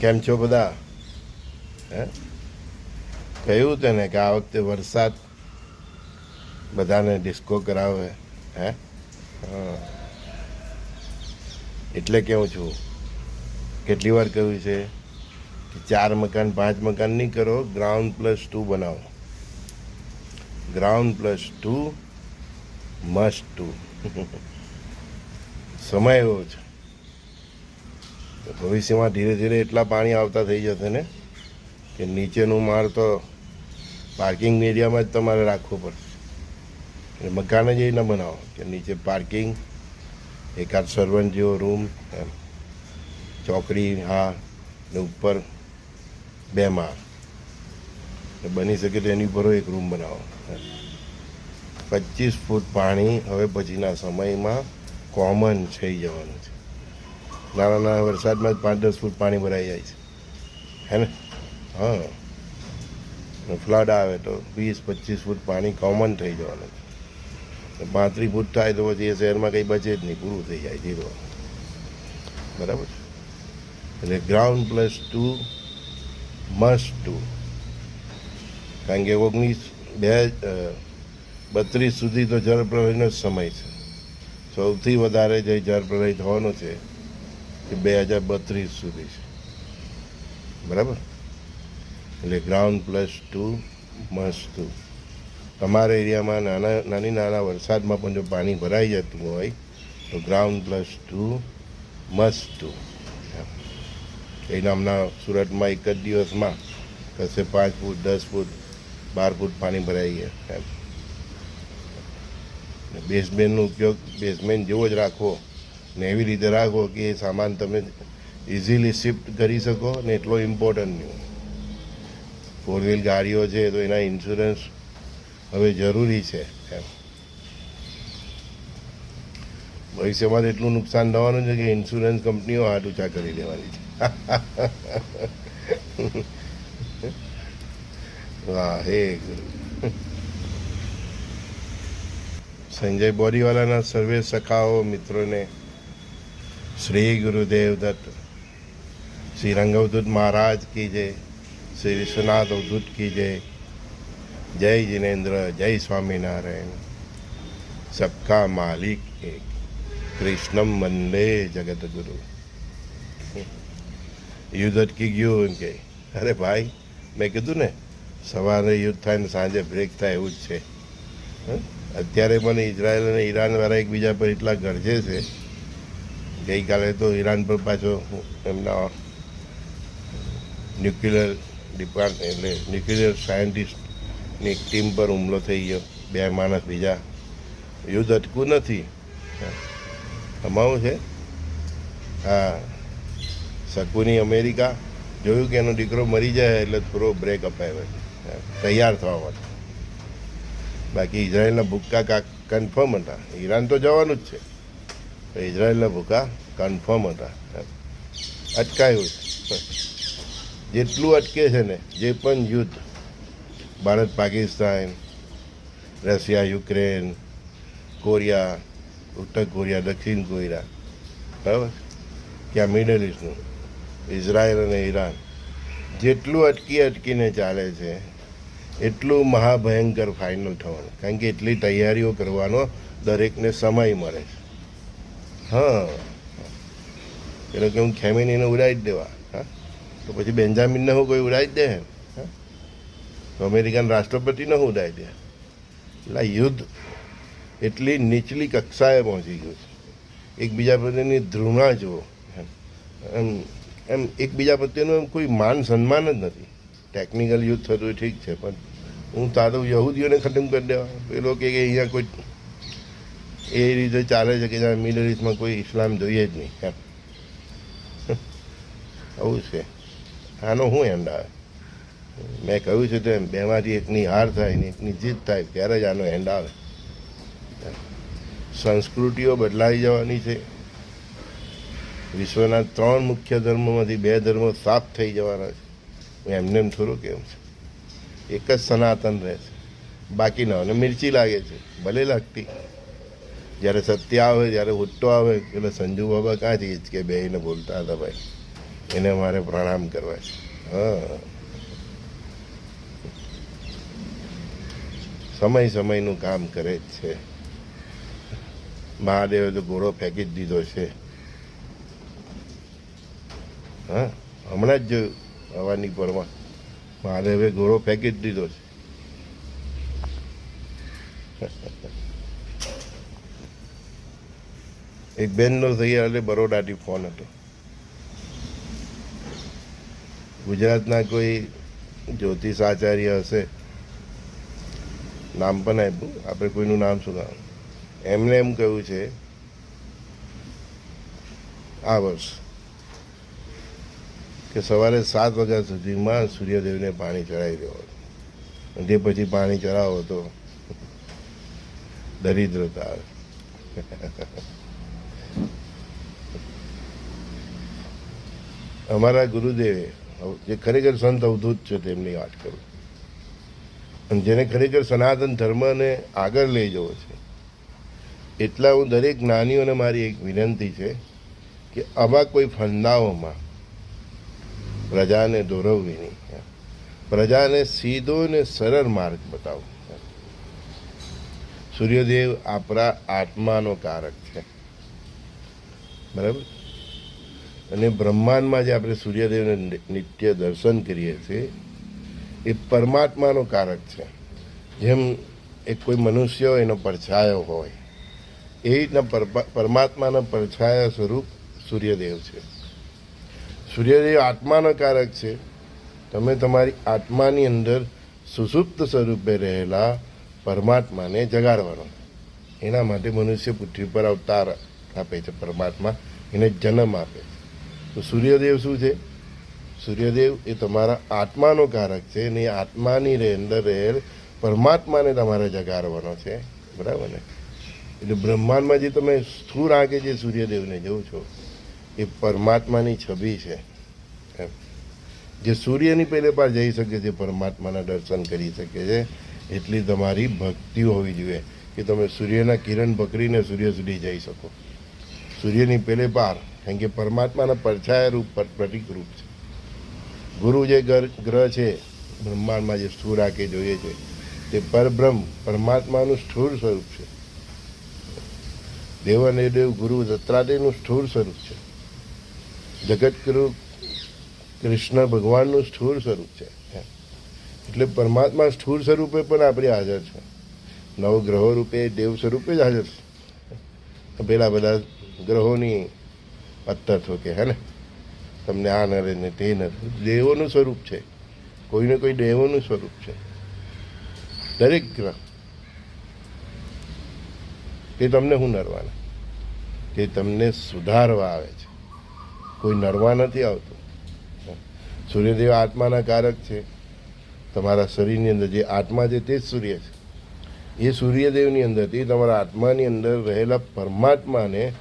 કેમ છો બધા? હે? કહ્યું તેને કે આ વખતે વરસાદ બધાને ડિસ્કો કરાવે, હે. એટલે કેવું છું? કેટલી વાર કહ્યું છે કે ચાર મકાન, પાંચ મકાન નહીં કરો ગ્રાઉન્ડ પ્લસ ટુ બનાવો. Ground plus two must two સમય એવો છે. ભવિષ્યમાં ધીરે ધીરે એટલા પાણી આવતા થઈ જશે ને કે નીચેનું માળ તો પાર્કિંગ એરિયામાં જ તમારે રાખવું પડશે. મકાન જ એ ન બનાવો કે નીચે પાર્કિંગ એકાદ સર્વન્ટ જેવો રૂમ એમ. ચોકડી, હા, ને ઉપર બે માળ. બની શકે તો એની ઉપર એક રૂમ બનાવો પચીસ ફૂટ પાણી હવે પછીના સમયમાં કોમન થઈ જવાનું છે. નાના નાના વરસાદમાં જ પાંચ દસ ફૂટ પાણી ભરાઈ જાય છે. હે ને? હા. ફ્લડ આવે તો વીસ, પચીસ ફૂટ પાણી કોમન થઈ જવાનું છે. પાંત્રીસ ફૂટ થાય તો પછી એ શહેરમાં કંઈ બચે જ નહીં, પૂરું થઈ જાય ધીરો બરાબર છે? એટલે ground plus two must two કારણ કે ઓગણીસ, બે બત્રીસ સુધી તો જળ જળપ્રલયનો જ સમય છે. સૌથી વધારે જે જળ જળપ્રલય થવાનો છે એ બે હજાર બત્રીસ સુધી છે. બરાબર? એટલે ground plus two must two તમારા એરિયામાં નાના, નાની, નાના વરસાદમાં પણ જો પાણી ભરાઈ જતું હોય, તો ground plus two must two એ નામના સુરતમાં એક જ દિવસમાં કશે પાંચ ફૂટ, દસ ફૂટ, બાર ફૂટ પાણી ભરાઈ ગયા. એમ. બેઝમેન્ટનો ઉપયોગ બેઝમેન્ટ જેવો જ રાખો ને એવી રીતે રાખો કે એ સામાન તમે ઇઝીલી શિફ્ટ કરી શકો ને એટલો ઇમ્પોર્ટન્ટ નહીં ફોર વ્હીલ ગાડીઓ છે તો એના ઇન્સ્યોરન્સ હવે જરૂરી છે એમ. ભવિષ્યમાં એટલું નુકસાન થવાનું છે કે ઇન્સ્યોરન્સ કંપનીઓ હાથ ઊંચા કરી દેવાની છે. વાહ હે સંજય બોરીવાલાના સર્વે સખાઓ મિત્રોને શ્રી ગુરુદેવ દત્ત શ્રી રંગવદૂત મહારાજ કી જય શ્રી વિશ્વનાથ અવધૂત કી જય જય જિનેન્દ્ર જય સ્વામિનારાયણ સબકા માલિક એક કૃષ્ણમ વંદે જગતગુરુ યુદ્ધ અટકી ગયું એમ કે અરે ભાઈ મેં કીધું ને સવારે યુદ્ધ થાય ને સાંજે બ્રેક થાય એવું જ છે। અત્યારે પણ ઇઝરાયલ અને ઈરાનવાળા એકબીજા પર એટલા ગરજે છે ગઈકાલે તો ઈરાન પર પાછો એમના ન્યુક્લિયર ડિપાર્ટ એટલે ન્યુક્લિયર સાયન્ટિસ્ટની ટીમ પર હુમલો થઈ ગયો. બે માણસ બીજા યુદ્ધ અટકવું નથી. અમારું છે. હા શકુની અમેરિકા જોયું કે એનો દીકરો મરી જાય એટલે થોડો બ્રેક અપાયો તૈયાર થવા માટે. બાકી ઇઝરાયલના ભૂક્કા કન્ફર્મ હતા. ઈરાન તો જવાનું જ છે. ઇઝરાયલના ભૂકા કન્ફર્મ હતા. અટકાયું જેટલું અટકે છે ને, જે પણ યુદ્ધ, Bharat, Pakistan, Russia, Ukraine, Korea, ઉત્તર કોરિયા, દક્ષિણ કોરિયા, બરાબર? ત્યાં મિડલ ઇસ્ટનું ઇઝરાયલ અને ઈરાન, જેટલું અટકી અટકીને ચાલે છે, એટલું મહાભયંકર ફાઇનલ થવાનું. કારણ કે એટલી તૈયારીઓ કરવાનો દરેકને સમય મળે છે. હા. એટલે કે હું ખેમીનીને ઉડાવી જ દેવા, હા. તો પછી બેન્જામિનને હું કોઈ ઉડાવી જ દે હે? તો અમેરિકન રાષ્ટ્રપતિને હું ઉડાવી દે. એટલે યુદ્ધ એટલી નીચલી કક્ષાએ પહોંચી ગયું છે. એકબીજા પ્રત્યેની ધૃણા જુઓ એમ એમ એકબીજા પ્રત્યેનું એમ કોઈ માન સન્માન જ નથી. ટેકનિકલ યુદ્ધ થતું ઠીક છે, પણ હું તારું યહૂદીઓને ખતમ કરી દેવા. પેલો કે કે અહીંયા કોઈ એ રીતે ચાલે છે કે મિડલ ઇસ્ટમાં કોઈ ઇસ્લામ જોઈએ જ નહીં, એમ. આવું છે. આનો શું એન્ડ આવે? મેં કહ્યું છે તેમ બેમાંથી એકની હાર થાય ને એકની જીત થાય, ત્યારે જ આનો એન્ડ આવે. સંસ્કૃતિઓ બદલાઈ જવાની છે. વિશ્વના ત્રણ મુખ્ય ધર્મોમાંથી બે ધર્મો સાફ થઈ જવાના છે. હું એમને એમ થોડું કેમ છે. એક જ સનાતન રહેશે બાકીના અને મિર્ચી લાગે છે. ભલે લાગતી. જ્યારે સત્ય આવે, જ્યારે હુટ્ટો આવે, એટલે સંજુ બાબા ક્યાંથી જ કે બેને બોલતા હતા ભાઈ. એને મારે પ્રણામ કરવા છે. હા. સમય સમયનું કામ કરે જ છે. મહાદેવે તો ઘોડો ફેંકી જ દીધો છે. હા, હમણાં જ જોયું હવાની પરમાં મહાદેવે ઘોડો ફેંકી જ દીધો છે. એક બેનનો એટલે બરોડાથી ફોન હતો. ગુજરાતના કોઈ જ્યોતિષ આચાર્ય હશે, નામ પણ આપ્યું. આપણે કોઈનું નામ શું નામ એમને એમ કહ્યું છે, આ વર્ષ કે સવારે સાત વાગ્યા સુધીમાં સૂર્યદેવને પાણી ચડાવી દેવાનું. જે પછી પાણી ચડાવો તો દરિદ્રતા. આવે અમારા ગુરુદેવે, જે ખરેખર સંત અવધૂત છે તેમની વાત કરું. અને જેને ખરેખર સનાતન ધર્મને આગળ લઈ જવો છે, એટલા હું દરેક જ્ઞાનીઓને મારી એક વિનંતી છે કે આવા કોઈ ફંદાઓમાં પ્રજાને દોરવવી નહીં. પ્રજાને સીધો ને સરળ માર્ગ બતાવો. સૂર્યદેવ આપણા આત્માનો કારક છે. બરાબર? અને બ્રહ્માંડમાં જે આપણે સૂર્યદેવને નિત્ય દર્શન કરીએ છીએ, એ પરમાત્માનો કારક છે. જેમ એક કોઈ મનુષ્ય એનો પરછાયો હોય, એ રીતના પરમાત્માનો પડછાયા સ્વરૂપ સૂર્યદેવ છે. સૂર્યદેવ આત્માનો કારક છે. તમે તમારી આત્માની અંદર સુસુપ્ત સ્વરૂપે રહેલા પરમાત્માને જગાડવાનો. એના માટે મનુષ્ય પૃથ્વી પર અવતાર આપે છે પરમાત્મા. એને જન્મ આપે છે. તો સૂર્યદેવ શું છે? સૂર્યદેવ એ તમારા આત્માનો કારક છે અને એ આત્માની અંદર રહેલ પરમાત્માને તમારે જગાડવાનો છે. બરાબર ને? એટલે બ્રહ્માંડમાં જે તમે સ્થૂળ આંકે જે સૂર્યદેવને જોવો છો, એ પરમાત્માની છબી છે. એમ. જે સૂર્યની પહેલે પાર જઈ શકે છે, પરમાત્માના દર્શન કરી શકે છે, એટલી તમારી ભક્તિ હોવી જોઈએ કે તમે સૂર્યના કિરણ પકડીને સૂર્ય સુધી જઈ શકો. સૂર્યની પહેલે પાર કારણ કે પરમાત્માના પડછાયા રૂપ પ્રતિક રૂપ છે. ગુરુ જે ગ્રહ છે, બ્રહ્માંડમાં જે સ્થૂળ આંખે જોઈએ છે, તે પરબ્રહ્મ પરમાત્માનું સ્થૂળ સ્વરૂપ છે. દેવને દેવ ગુરુ દત્તાત્રેયનું સ્થૂળ સ્વરૂપ છે. જગતગુરુ કૃષ્ણ ભગવાનનું સ્થૂળ સ્વરૂપ છે. એટલે પરમાત્મા સ્થૂળ સ્વરૂપે પણ આપણે હાજર છે. નવ ગ્રહો રૂપે દેવ સ્વરૂપે જ હાજર છે. પેલા બધા ગ્રહોની થો કે, હે ને? તમને આ નરે ને તે નરે. દેવોનું સ્વરૂપ છે. કોઈને કોઈ દેવોનું સ્વરૂપ છે. દરેક ગ્રહ. તે તમને શું નરવાના? તે તમને સુધારવા આવે છે. કોઈ નરવા નથી આવતું. સૂર્યદેવ આત્માના કારક છે. તમારા શરીરની અંદર જે આત્મા છે તે જ સૂર્ય છે. એ સૂર્યદેવની અંદરથી તમારા આત્માની અંદર રહેલા પરમાત્માને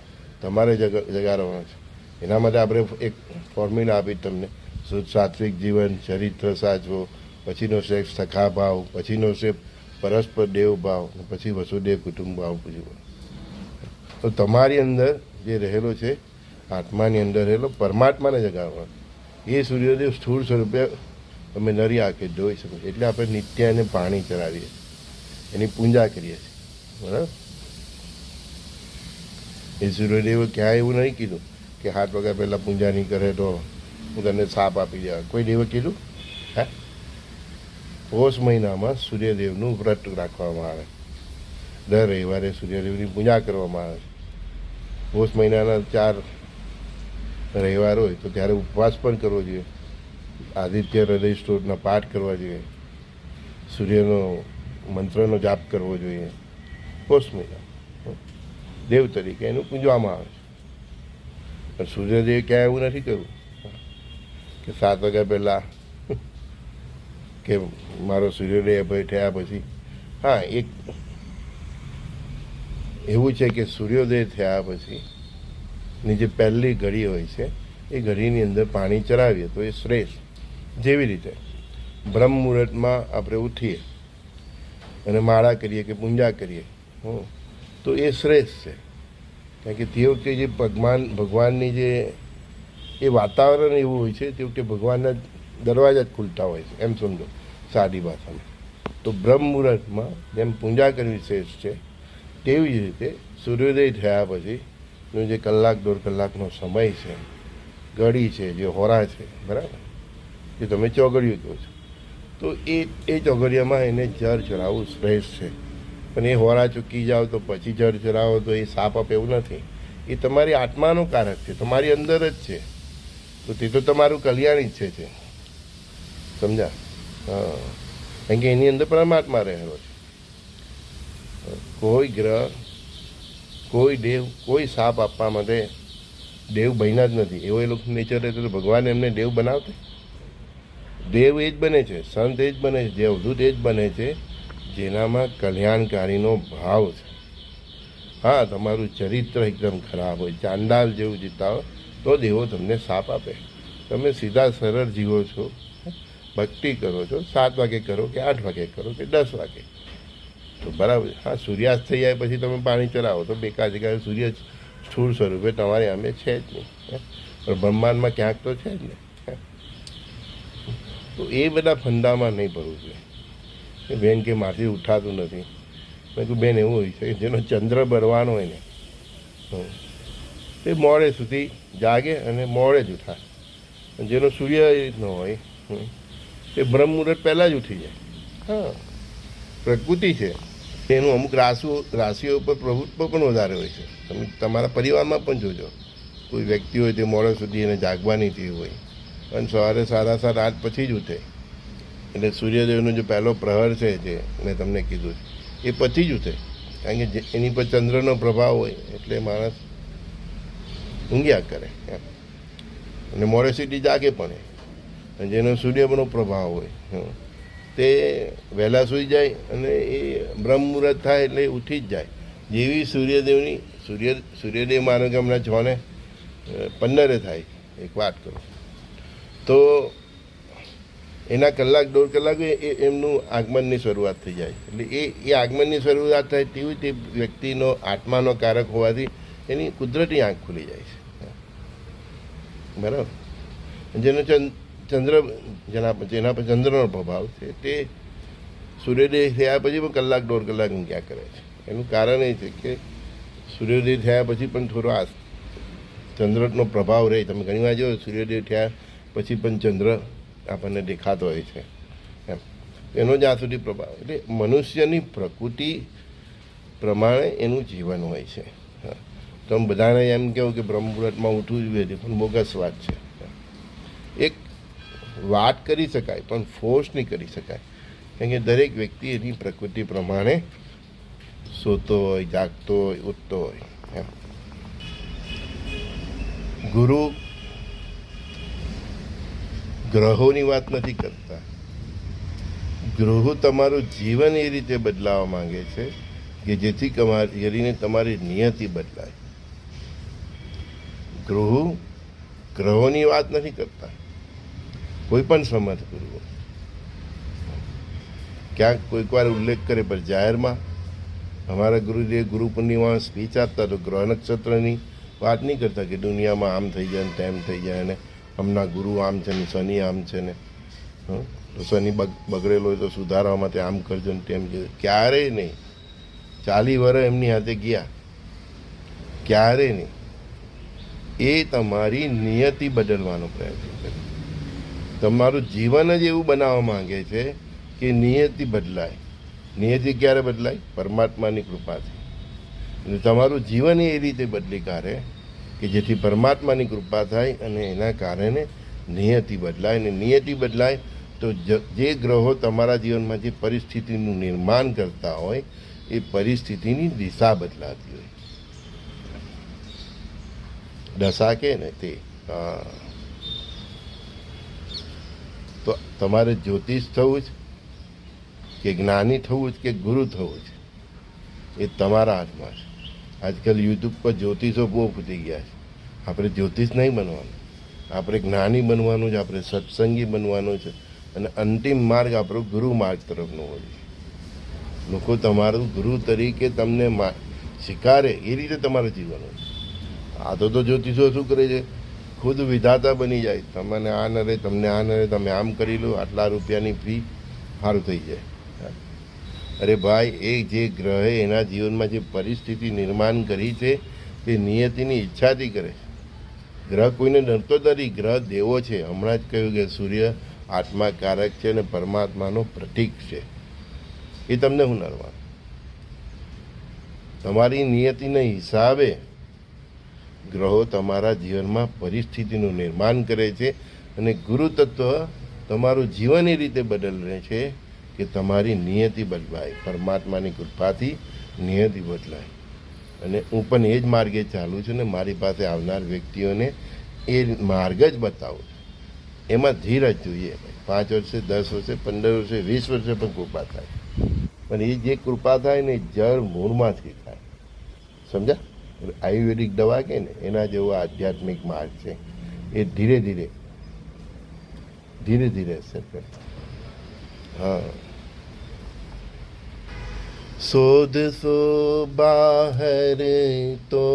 તમારે જગ, જગાડવાનો છે. એના માટે આપણે એક ફોર્મ્યુલા આપી તમને. શુદ્ધ સાત્વિક જીવન, ચરિત્ર સાચવો, પછીનો છે સખા ભાવ, પછીનો છે પરસ્પર દેવ ભાવ પછી વસુદેવ કુટુંબ ભાવ પૂજવો તો તમારી અંદર જે રહેલો છે, આત્માની અંદર રહેલો, પરમાત્માને જગાડવાનો. એ સૂર્યદેવ સ્થૂળ સ્વરૂપે તમે નરી આંખે જોઈ શકો એટલે આપણે નિત્ય એને પાણી ચડાવીએ. એની પૂજા કરીએ છીએ. બરાબર? એ સૂર્યદેવે ક્યાંય એવું નહીં કીધું કે હાથ વાગ્યા પહેલાં પૂજા નહીં કરે તો હું તને સાપ આપી દેવા કોઈ દેવે કીધું? હે? પોષ મહિનામાં સૂર્યદેવનું વ્રત રાખવામાં આવે. દર રવિવારે સૂર્યદેવની પૂજા કરવામાં આવે. પોષ મહિનાના ચાર રવિવાર હોય તો ત્યારે ઉપવાસ પણ કરવો જોઈએ. આદિત્ય હૃદય સ્ટોરના પાઠ કરવા જોઈએ. સૂર્યનો મંત્રનો જાપ કરવો જોઈએ. પોષ મહિના. દેવ તરીકે એનું પૂજવામાં આવે છે. પણ સૂર્યદેવ ક્યાંય એવું નથી કર્યું. કે સાત વાગ્યા પહેલાં કે મારો સૂર્યોદય ભાઈ થયા પછી. હા એક એવું છે કે સૂર્યોદય થયા પછી ની જે પહેલી ઘડી હોય છે એ ઘડીની અંદર પાણી ચડાવીએ તો એ શ્રેષ્ઠ. જેવી રીતે બ્રહ્મ મુહૂર્તમાં આપણે ઉઠીએ અને માળા કરીએ કે પૂજા કરીએ. હં, તો એ શ્રેષ્ઠ છે. કારણ કે તે વખતે જે ભગવાન, ભગવાનની જે એ વાતાવરણ એવું હોય છે તેવું કે ભગવાનના દરવાજા જ ખુલતા હોય છે. એમ સમજો સાદી ભાષામાં. તો બ્રહ્મ મુહૂર્તમાં જેમ પૂજા કરવી શ્રેષ્ઠ છે, તેવી જ રીતે સૂર્યોદય થયા પછીનો જે કલાક, દોઢ કલાકનો સમય છે, ઘડી છે, જે હોરા છે, બરાબર? જે તમે ચોગડિયું કહો છો. તો એ એ ચોગડિયામાં એને જળ ચડાવવું શ્રેષ્ઠ છે. પણ એ હોરા ચૂકી જાઓ તો પછી જળ ચરાવો તો એ સાપ આપે એવું નથી. એ તમારી આત્માનું કારક છે, તમારી અંદર જ છે. તો તે તો તમારું કલ્યાણ ઈચ્છે છે. સમજા હા. કારણ કે એની અંદર પરમાત્મા રહેલો છે. કોઈ ગ્રહ, કોઈ દેવ, કોઈ સાપ આપવા માટે દેવ બન્યા જ નથી. એવો એ લોકો નેચર રહેતો ભગવાન એમને દેવ બનાવતે? દેવ એ જ બને છે, સંત એ જ બને છે અવધૂત એ જ બને છે. જેનામાં કલ્યાણકારીનો ભાવ છે. હા, તમારું ચરિત્ર એકદમ ખરાબ હોય, ચાંડાલ જેવું જીતા હોય તો દેવો તમને સાપ આપે. તમે સીધા સરળ જીવો છો ભક્તિ કરો છો, સાત વાગે કરો કે આઠ વાગે કરો કે દસ વાગે. તો બરાબર હા, સૂર્યાસ્ત થઈ જાય પછી તમે પાણી ચલાવો તો બેકાર જગ્યાએ સૂર્ય સ્થૂળ સ્વરૂપે તમારે અમે છે જ નહીં? પણ બ્રહ્માંડમાં ક્યાંક તો છે જ ને? તો એ બધા ફંદામાં નહીં ભરવું જોઈએ. કે બેન કે મારથી ઉઠાતું નથી. મેં કહ્યું બેન, એવું હોય છે કે જેનો ચંદ્ર બળવાનો હોય ને. તે મોડે સુધી જાગે અને મોડે જ ઉઠાય. જેનો સૂર્ય એ રીતનો હોય તે બ્રહ્મ પહેલાં જ ઉઠી જાય. હા. પ્રકૃતિ છે. એનું અમુક રાશિઓ રાશિઓ ઉપર પ્રભુત્વ પણ વધારે હોય છે. તમે તમારા પરિવારમાં પણ જોજો. કોઈ વ્યક્તિ હોય તે મોડે સુધી એને જાગવાની ટેવ હોય. અને સવારે સાડા સાત, આઠ પછી જ ઉઠે. એટલે સૂર્યદેવનો જે પહેલો પ્રહર છે જે મેં તમને કીધું એ પછી જ ઉઠે કારણ કે એની પર ચંદ્રનો પ્રભાવ હોય એટલે માણસ ઊંઘ્યા કરે અને મોડે સુધી જાગે પણ. જેનો સૂર્યનો પ્રભાવ હોય. તે વહેલા સૂઈ જાય અને એ બ્રહ્મ થાય એટલે ઉઠી જ જાય જેવી સૂર્યદેવની, સૂર્ય, સૂર્યદેવ માનો કે હમણાં છ ને પંદરે થાય, એક વાત કરું તો એના કલાક, દોઢ કલાક એ એમનું આગમનની શરૂઆત થઈ જાય. એટલે એ એ આગમનની શરૂઆત થાય તેવી તે વ્યક્તિનો આત્માનો કારક હોવાથી એની કુદરતી આંખ ખુલી જાય છે. બરાબર? જેનો ચંદ ચંદ્ર જેના જેના પર ચંદ્રનો પ્રભાવ છે, તે સૂર્યોદય થયા પછી પણ કલાક, દોઢ કલાક ઊંઘ્યા કરે છે. એનું કારણ એ છે કે સૂર્યોદય થયા પછી પણ થોડો આ ચંદ્રનો પ્રભાવ રહે. તમે ઘણી વાર જો સૂર્યોદય થયા પછી પણ ચંદ્ર આપણને દેખાતો હોય છે. એમ. એનો જ્યાં સુધી પ્રભાવ. એટલે મનુષ્યની પ્રકૃતિ પ્રમાણે એનું જીવન હોય છે. હા. હું બધાને એમ કહું કે બ્રહ્મપુરતમાં ઉઠવું જોઈએ તે પણ બોગસ વાત છે. એક વાત કરી શકાય, પણ ફોર્સ નહીં કરી શકાય. કારણ કે દરેક વ્યક્તિ એની પ્રકૃતિ પ્રમાણે સૂતો હોય, જાગતો હોય, ઉઠતો હોય. એમ. ગુરુ ગ્રહોની વાત નથી કરતા. ગ્રહો તમારું જીવન એ રીતે બદલાવવા માંગે છે કે જેથી કરીને તમારી નિયતિ બદલાય. ગ્રહો ગ્રહોની વાત નથી કરતા. કોઈ પણ સમજ ગુરુઓ ક્યાંક કોઈક વાર ઉલ્લેખ કરે, પણ જાહેરમાં અમારા ગુરુદેવ ગુરુ પૂર્ણિમા સ્પીચ આપતા તો ગ્રહ નક્ષત્રની વાત નહીં કરતા કે દુનિયામાં આમ થઈ જાય ને તેમ થઈ જાય ને હમણાં ગુરુ આમ છે ને શનિ આમ છે ને? તો શનિ બગ, બગડેલો હોય તો સુધારવા માટે આમ કરજો ને તેમ કરજો ક્યારેય નહીં. ચાલી વર્ષ એમની હાથે ગયા. ક્યારેય નહીં. એ તમારી નિયતિ બદલવાનો પ્રયત્ન કરે. તમારું જીવન જ એવું બનાવવા માંગે છે કે નિયતિ બદલાય. નિયતિ ક્યારે બદલાય? પરમાત્માની કૃપાથી. અને તમારું જીવન એ રીતે બદલી કાઢે કે જેથી પરમાત્માની કૃપા થાય અને એના કારણે નિયતિ બદલાય અને નિયતિ બદલાય તો જે ગ્રહો તમારા જીવનમાં જે પરિસ્થિતિનું નિર્માણ કરતા હોય, એ પરિસ્થિતિની દિશા બદલાતી હોય. દશા કે ને તે. તો તમારે જ્યોતિષ થવું જ કે જ્ઞાની થવું જ કે ગુરુ થવું જ, એ તમારા હાથમાં છે. આજકાલ યુટ્યુબ પર જ્યોતિષો બહુ ફૂટી ગયા છે. આપણે જ્યોતિષ નહીં બનવાનું. આપણે જ્ઞાની બનવાનું છે, આપણે સત્સંગી બનવાનું છે અને અંતિમ માર્ગ આપણો ગુરુ માર્ગ તરફનો હોય છે. લોકો તમારું ગુરુ તરીકે તમને મા- સ્વીકારે એ રીતે તમારું હોય આ તો તો જ્યોતિષો શું કરે છે? ખુદ વિધાતા બની જાય. તમને આ ન રહે, તમને આ ન રહે, તમે આમ કરી લો, આટલા રૂપિયાની ફી સારું થઈ જાય. અરે ભાઈ, એ જે ગ્રહે એના જીવનમાં જે પરિસ્થિતિ નિર્માણ કરી છે, તે નિયતિની ઈચ્છાથી કરે ગ્રહ કોઈને ડરતો નથી. ગ્રહ દેવો છે. હમણાં જ કહ્યું કે સૂર્ય આત્માકારક છે અને પરમાત્માનો પ્રતીક છે. એ તમને હું નડવાનું તમારી નિયતિના હિસાબે ગ્રહો તમારા જીવનમાં પરિસ્થિતિનું નિર્માણ કરે છે અને ગુરુ તત્વ તમારું જીવન એ રીતે બદલ રહે છે કે તમારી નિયતિ બદલાય, પરમાત્માની કૃપાથી નિયતિ બદલાય. અને હું પણ એ જ માર્ગે ચાલું છું ને મારી પાસે આવનાર વ્યક્તિઓને એ માર્ગ જ બતાવું. એમાં ધીરજ જોઈએ. પાંચ વર્ષે, દસ વર્ષે, પંદર વર્ષે, વીસ વર્ષે પણ કૃપા થાય. પણ એ જે કૃપા થાય ને જળ મૂળમાંથી થાય. સમજા આયુર્વેદિક દવા કે ને, એના જેવો આધ્યાત્મિક માર્ગ છે. એ ધીરે ધીરે ધીરે ધીરે અસર કરતા. હા શોધ સો બહાર તો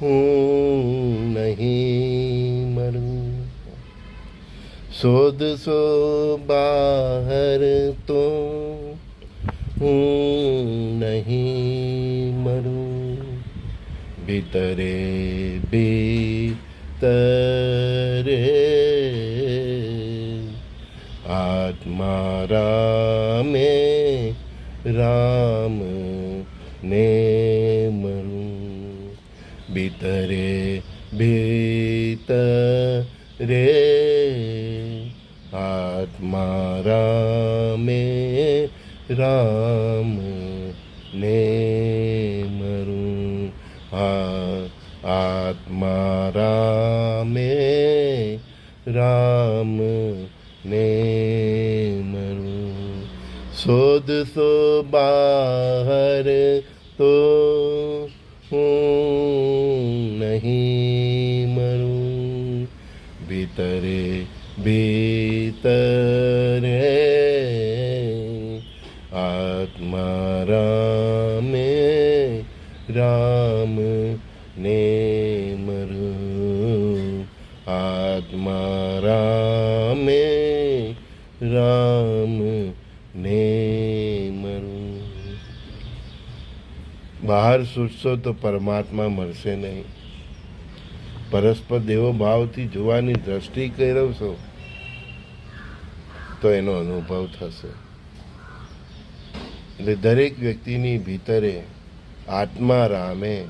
હું નહીં મરું શોધ સો બહાર તો હું નહીં મરું ભીતરે ભીતરે આત્મા રામે ને મરું ભીતરે ભીતરે આત્મા રામે રામ ને મરું આ આત્મા રામે રામ ને મરું શોધશો બહાર તો હું નહીં મરું. ભીતરે ભીતરે સૂચશો તો પરમાત્મા મળશે નહીં. પરસ્પર દેવો ભાવથી જોવાની દ્રષ્ટિ કેળવશો તો એનો અનુભવ થશે. એટલે દરેક વ્યક્તિની ભીતરે આત્મા રામે,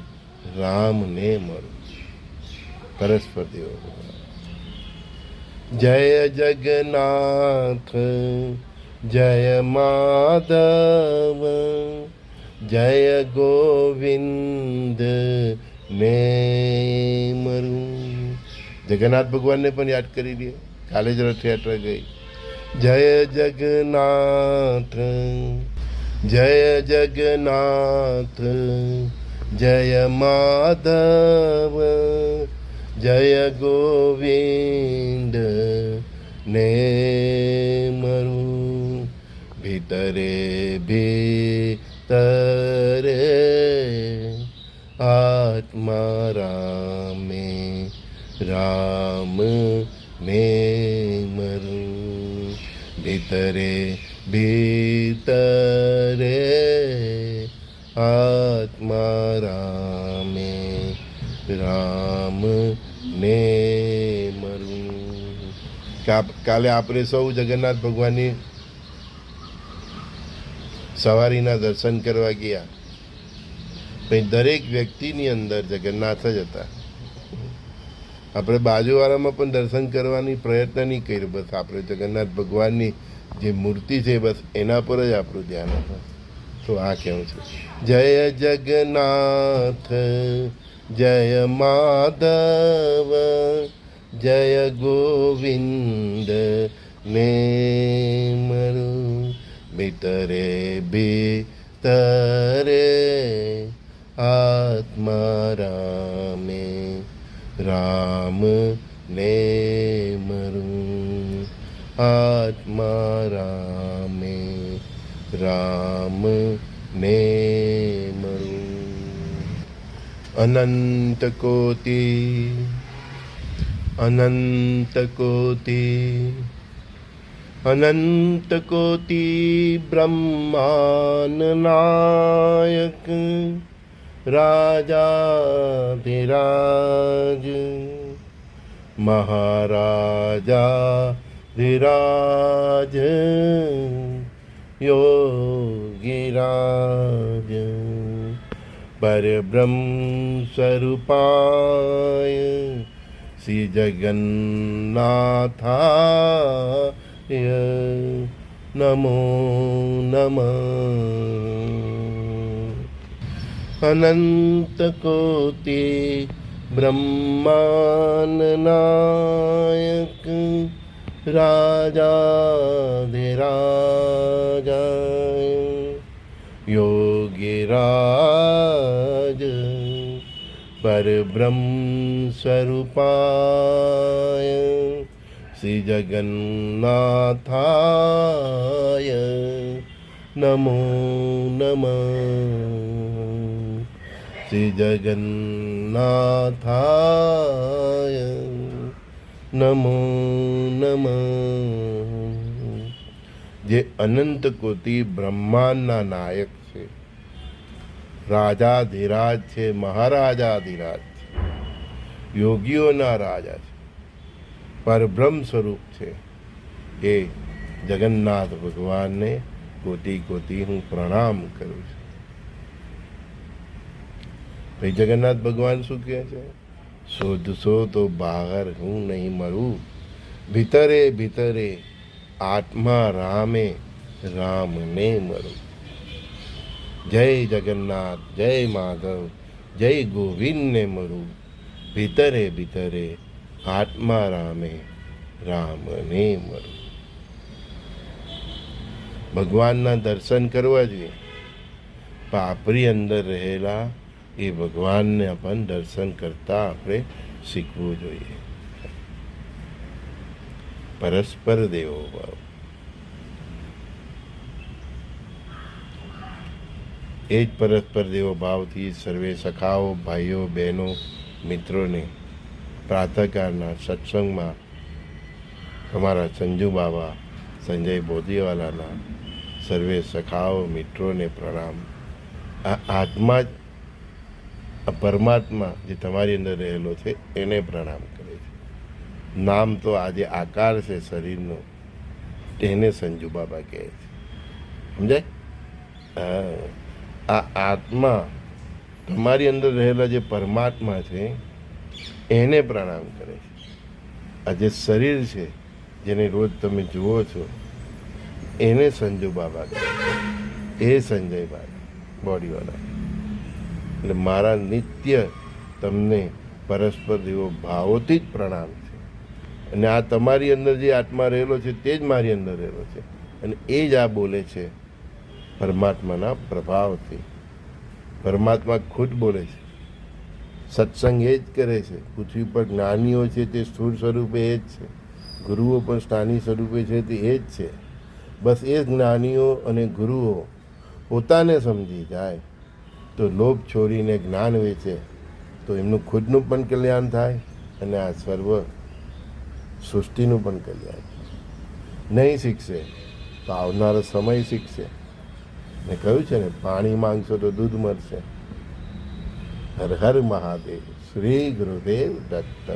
રામને મળું. પરસ્પર દેવો જય જગન્નાથ, જય માધવ. જય ગોવિંદ ને મરું. જગન્નાથ ભગવાનને પણ યાદ કરી દે. કાલે જ રથયાત્રા ગઈ. જય જગન્નાથ જય જગન્નાથ, જય માધવ, જય ગોવિંદ ને મરું. ભીતરે ભીતરે આત્મા રામે રામ ને મરું. ભીતરે ભીતરે આત્મા રામે રામ ને મરું કાલે આપણે સૌ જગન્નાથ ભગવાનની સવારીના દર્શન કરવા ગયા. પછી દરેક વ્યક્તિની અંદર જગન્નાથ જ હતા. આપણે બાજુવાળામાં પણ દર્શન કરવાની પ્રયત્ન નહીં કર્યો. બસ આપણે જગન્નાથ ભગવાનની જે મૂર્તિ છે, બસ એના પર જ આપણું ધ્યાન હતું. તો આ કેવું છે. જય જગન્નાથ, જય માધવ, જય ગોવિંદ, ને મરું ભીતરે ભીતરે આત્મા રામે રામ ને મરું આત્મા રામે રામ ને મરું અનંત કોટી અનંત કોટી अनन्तकोटि ब्रह्माननायक राजाधिराज महाराजा धीराज योगिराज परब्रह्म स्वरूपाय નમો નમ અનંતકોટિ બ્રહ્માનનાયક રાજાધિરાજા યોગીરાજ પરબ્રહ્મ સ્વરૂપાય શ્રી જગન્નાથાય નમો નમ શ્રી જગન્નાથાય નમો નમ જે અનંત કોટી બ્રહ્માંડના નાયક છે રાજાધિરાજ છે મહારાજાધિરાજ છે યોગીઓના રાજા છે પરબ્રહ્મ સ્વરૂપ છે. એ જગન્નાથ ભગવાનને કોટી કોટી હું પ્રણામ કરું છું. ભાઈ જગન્નાથ ભગવાન શું કહે છે? શોધશો તો બહાર હું નહીં મળું ભીતરે ભીતરે આત્મા રામે રામને મળું જય જગન્નાથ, જય માધવ, જય ગોવિંદને મળું ભીતરે ભીતરે આત્મા રામે રામને મળું ભગવાનના દર્શન કરવા જોઈએ. પાપરી અંદર રહેલા એ ભગવાનને પણ દર્શન કરતા આપણે શીખવું જોઈએ. પરસ્પર દેવો ભાવ. એ જ પરસ્પર દેવો ભાવથી સર્વે સખાઓ, ભાઈઓ, બહેનો, મિત્રોને પ્રાતઃકાળના સત્સંગમાં અમારા સંજુ બાબા સંજય બોધીવાલાના સર્વે સખાઓ, મિત્રોને પ્રણામ. આ આત્મા જ, આ પરમાત્મા જે તમારી અંદર રહેલો છે, એને પ્રણામ કરે છે. નામ તો આજે આકાર છે શરીરનો, તેને સંજુ બાબા કહે છે. સમજાય? આ આત્મા તમારી અંદર રહેલા જે પરમાત્મા છે એને પ્રણામ કરે છે. આ જે શરીર છે, જેને રોજ તમે જુઓ છો, એને સંજુ બાબા કહે છે. એ સંજય બાબા, બોડીવાળા. એટલે મારા નિત્ય તમને પરસ્પર એવો ભાવોથી જ પ્રણામ છે. અને આ તમારી અંદર જે આત્મા રહેલો છે, તે જ મારી અંદર રહેલો છે. અને એ જ આ બોલે છે, પરમાત્માના પ્રભાવથી. પરમાત્મા ખુદ બોલે છે સત્સંગ એ જ કરે છે. પૃથ્વી પર જ્ઞાનીઓ છે તે સ્થૂળ સ્વરૂપે એ જ છે. ગુરુઓ પણ સ્થાની સ્વરૂપે છે તે એ જ છે. બસ એ જ્ઞાનીઓ અને ગુરુઓ પોતાને સમજી જાય. તો લોભ છોડીને જ્ઞાન વેચે. તો એમનું ખુદનું પણ કલ્યાણ થાય અને આ સર્વ સૃષ્ટિનું પણ કલ્યાણ નહીં શીખશે તો આવનારો સમય શીખશે. મેં કહ્યું છે ને, પાણી માંગશો તો દૂધ મળશે હર હર મહાદેવ શ્રી ગુરુદેવ દત્ત